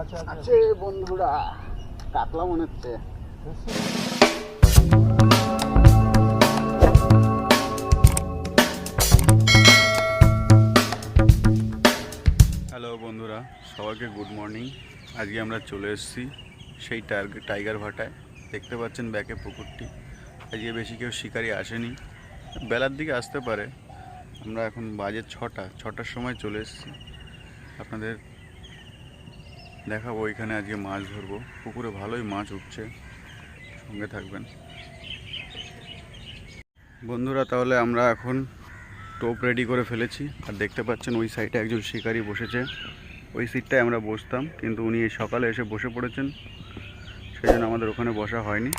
আচ্ছা আচ্ছা। আছে বন্ধুরা কাতলা মনে হচ্ছে। হ্যালো বন্ধুরা সবাইকে গুড মর্নিং আজকে আমরা চলে এসেছি সেই টার্গে- টাইগার ভাটায়। দেখতে পাচ্ছেন ব্যাকে পুকুরটি। আজকে বেশি কেউ শিকারি আসেনি। বেলার দিকে আসতে পারে। আমরা এখন বাজে ছটা ছটার সময় চলে এসেছি। আপনাদের দেখাবো ওইখানে আজকে মাছ ধরবো। পুকুরে ভালোই মাছ উঠছে। সঙ্গে থাকবেন। বন্ধুরা, তাহলে আমরা এখন টোপ রেডি করে ফেলেছি। আর দেখতে পাচ্ছেন, ওই সাইডে একজন শিকারি বসেছে। ওই সিটটায় আমরা বসতাম, কিন্তু উনি সকালে এসে বসে পড়েছেন। সেই জন্য আমাদের ওখানে বসা হয়নি।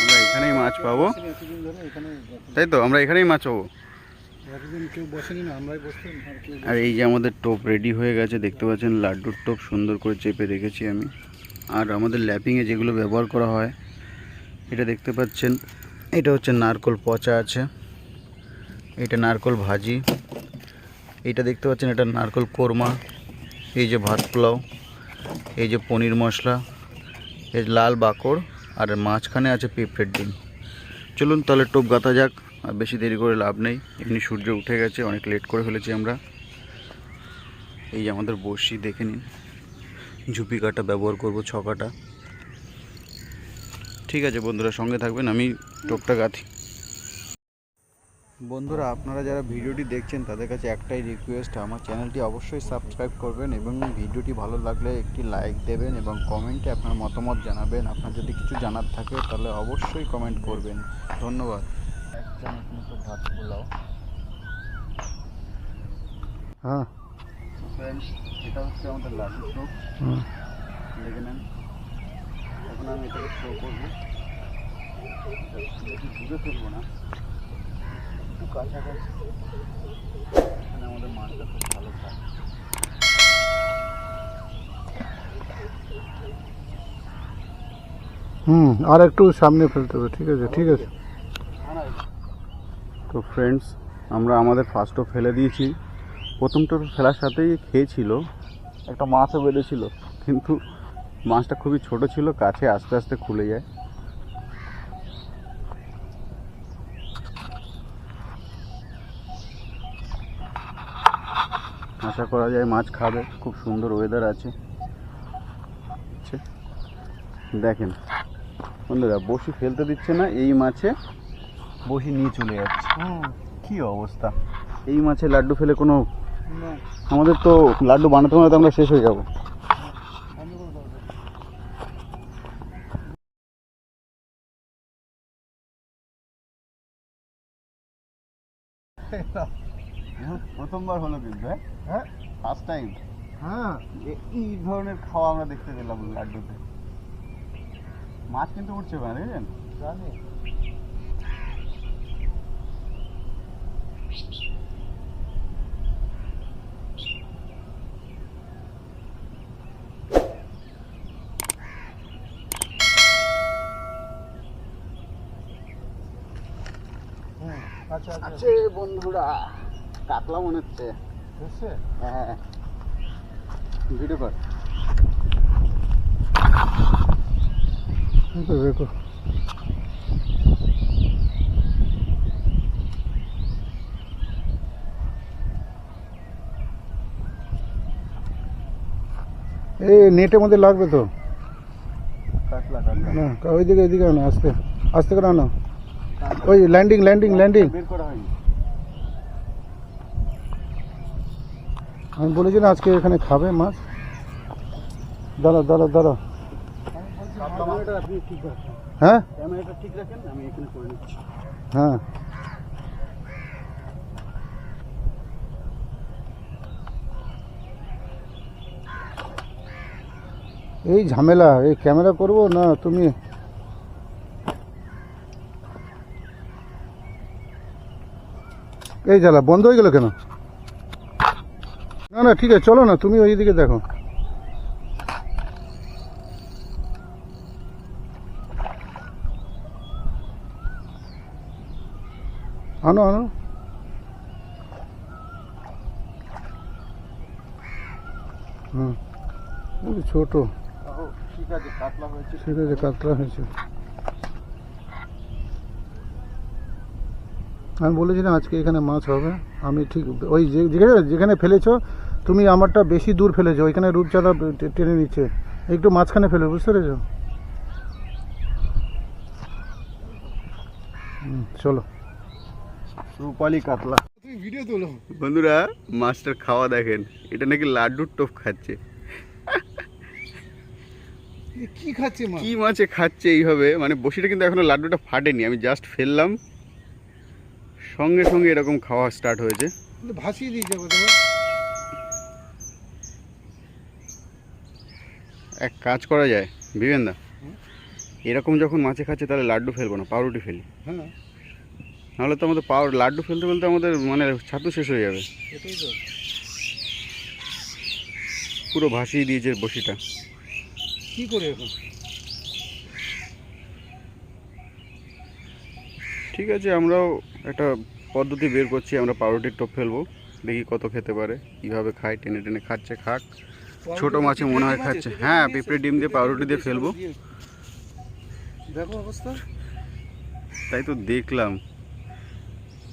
আমরা এখানেই মাছ পাবো। তাই তো? আমরা এখানেই মাছ পাবো? আর এই যে আমাদের টোপ রেডি হয়ে গেছে দেখতে পাচ্ছেন লাড্ডুর টোপ সুন্দর করে চেপে রেখেছি আমি। আর আমাদের ল্যাপিংয়ে যেগুলো ব্যবহার করা হয় এটা দেখতে পাচ্ছেন এটা হচ্ছে নারকল পচা আছে এটা নারকল ভাজি এটা দেখতে পাচ্ছেন এটা নারকল কোরমা এই যে ভাত পোলাও এই যে পনির মশলা এই লাল বাকড় আর মাঝখানে আছে পেঁপড়ের ডিম। চলুন তাহলে টোপ গাঁথা যাক। আর বেশি দেরি করে লাভ নেই। এমনি সূর্য উঠে গেছে, অনেক লেট করে ফেলেছি আমরা। এই যে আমাদের বড়শি, দেখে নিন। ঝুপি কাটা ব্যবহার করব ছকাটা ঠিক আছে বন্ধুরা, সঙ্গে থাকবেন, আমি টোপটা গাঁথি। বন্ধুরা, আপনারা যারা ভিডিওটি দেখছেন, তাদের কাছে একটাই রিকোয়েস্ট আমার চ্যানেলটি অবশ্যই সাবস্ক্রাইব করবেন এবং ভিডিওটি ভালো লাগলে একটি লাইক দেবেন এবং কমেন্টে আপনার মতামত জানাবেন। আপনার যদি কিছু জানার থাকে, তাহলে অবশ্যই কমেন্ট করবেন। ধন্যবাদ। এক চামচ মতো ভাত পোলাও হ্যাঁ ফ্রেন্ডস এটা হচ্ছে আমাদের লাড্ডু টোপ হুম। দেখে নেন এখন আমি এটাকে স্লো করব বেশি দূরে ফেলব না একটু কাছাকাছি এখানে আমাদের মাছটা খুব ভালো খায় হুম আর একটু সামনে ফেলতে হবে ঠিক আছে ঠিক আছে তো ফ্রেন্ডস আমরা আমাদের ফার্স্টও ফেলে দিয়েছি। প্রথমটা ফেলার সাথেই খেয়েছিল, একটা মাছও বেঁধেছিল, কিন্তু মাছটা খুবই ছোট ছিল, কাছে আস্তে আস্তে খুলে যায়। আশা করা যায় মাছ খাবে, খুব সুন্দর ওয়েদার আছে। দেখেন। বন্ধুরা, বসি ফেলতে দিচ্ছে না, এই মাছে বসি নিয়ে চলে যাচ্ছে। কি অবস্থা? এই মাছে লাড্ডু ফেলে কোনো আমাদের তো লাড্ডু বানাতে বানাতে আমরা শেষ হয়ে যাব। বলব প্রথমবার হলো কিন্তু হ্যাঁ? হ্যাঁ। ফার্স্ট টাইম হ্যাঁ। এই ধরনের খাওয়া আমরা দেখতে পেলাম লাড্ডুতে। মাছ কিন্তু উঠছে ওখানে দেখেছেন জানি। আছে বন্ধুরা কাতলা মনে হচ্ছে। হ্যাঁ। ভিডিও কর। দেখো। এই নেটের মধ্যে লাগবে তো? কাতলা কাতলা। না ওইদিকে ওইদিকে আনো আস্তে। আস্তে করে আনো। ওই ল্যান্ডিং ল্যান্ডিং ল্যান্ডিং বের করা হয়নি আমি বলেছি না আজকে এখানে খাবে মাছ দাঁড়া দাঁড়া দাঁড়া ক্যামেরাটা আপনি ঠিক রাখেন হ্যাঁ ক্যামেরাটা ঠিক রাখেন আমি এখানে করে নিচ্ছি হ্যাঁ এই ঝামেলা এই ক্যামেরা করব না তুমি এই জ্বালা বন্ধ হয়ে গেল কেন? না না ঠিক আছে চলো না তুমি ওই দিকে দেখো। আনো আনো। হুম ছোট। ঠিক আছে কাতলা হয়েছে। ঠিক আছে কাতলা হয়েছে। আমি বলেছিলাম আজকে এখানে মাছ হবে। আমি ঠিক ওই যে- যেখানে যেখানে ফেলেছো তুমি আমারটা বেশি দূর ফেলেছো। ওইখানে রূপচাঁদা টেনে নিচ্ছে। একটু মাঝখানে ফেলে বুঝতে পেরেছ? হুম, চলো। রূপালি কাতলা। তুমি ভিডিও তোলো। বন্ধুরা মাছটার খাওয়া দেখেন। এটা নাকি লাড্ডুর টোপ খাচ্ছে। কি খাচ্ছে কি মাছে খাচ্ছে এইভাবে? মানে বসিটা কিন্তু এখনও লাড্ডুটা ফাটেনি। আমি জাস্ট ফেললাম। সঙ্গে সঙ্গে এরকম খাওয়া স্টার্ট হয়েছে। ভাসিয়ে দিয়েছে এক কাজ করা যায় বিবেন্দা। এরকম যখন মাছে খাচ্ছে তাহলে লাড্ডু ফেলব না পাউরুটি ফেলি। হ্যাঁ। নাহলে তো আমাদের পাউর লাড্ডু ফেলতে ফেলতে আমাদের মানে ছাতু শেষ হয়ে যাবে। পুরো ভাসিয়ে দিয়েছে বসিটা। কি করে এখন? ঠিক আছে আমরাও একটা পদ্ধতি বের করছি আমরা পাউরুটির টোপ ফেলব দেখি কত খেতে পারে কীভাবে খায় টেনে টেনে খাচ্ছে খাক। ছোট মাছে মনে হয় খাচ্ছে। হ্যাঁ পিঁপড়ে ডিম দিয়ে পাউরুটি দিয়ে ফেলব। দেখো অবস্থা। তাই তো দেখলাম।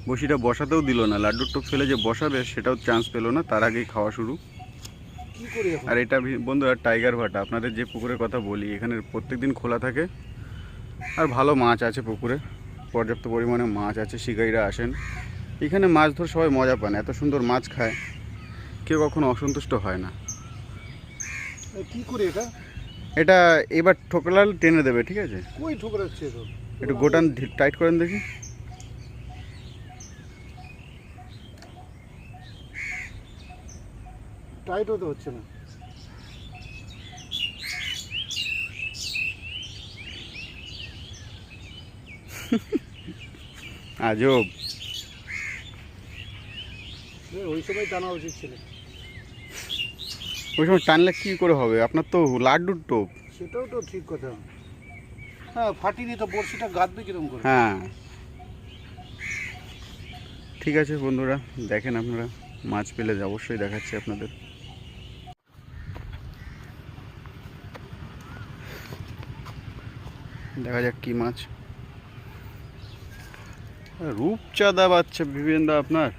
বসিটা বসাতেও দিল না লাড্ডুর টোপ ফেলে যে বসাবে সেটাও চান্স পেল না তার আগেই খাওয়া শুরু। আর এটা ভি- বন্ধুরা টাইগার ভাটা আপনাদের যে পুকুরের কথা বলি এখানে প্রত্যেক দিন খোলা থাকে আর ভালো মাছ আছে পুকুরে। পর্যাপ্ত পরিমাণে মাছ আছে শিকারীরা আসেন। এখানে মাছ ধরে সবাই মজা পান এত সুন্দর মাছ খায়। কেউ কখনো অসন্তুষ্ট হয় না। কি করে এটা? এটা এবার ঠোকলাল টেনে দেবে ঠিক আছে? কই ঠোকরাচ্ছে একটু গোটান টাইট করেন দেখি। টাইট হতে হচ্ছে না। আজব। ওই সময় টানা উচিত ছিল। ওই সময় টানলে কী করে হবে? আপনার তো লাড্ডুর টোপ। সেটাও তো ঠিক কথা। হ্যাঁ ফাটিনি তো বড়শিটা গাঁদবে কীরকম করে? হ্যাঁ। ঠিক আছে বন্ধুরা দেখেন আপনারা মাছ পেলে অবশ্যই দেখাচ্ছি আপনাদের। দেখা যাক কি মাছ রূপচাঁদা বাচ্চা বিবেন্দা আপনার?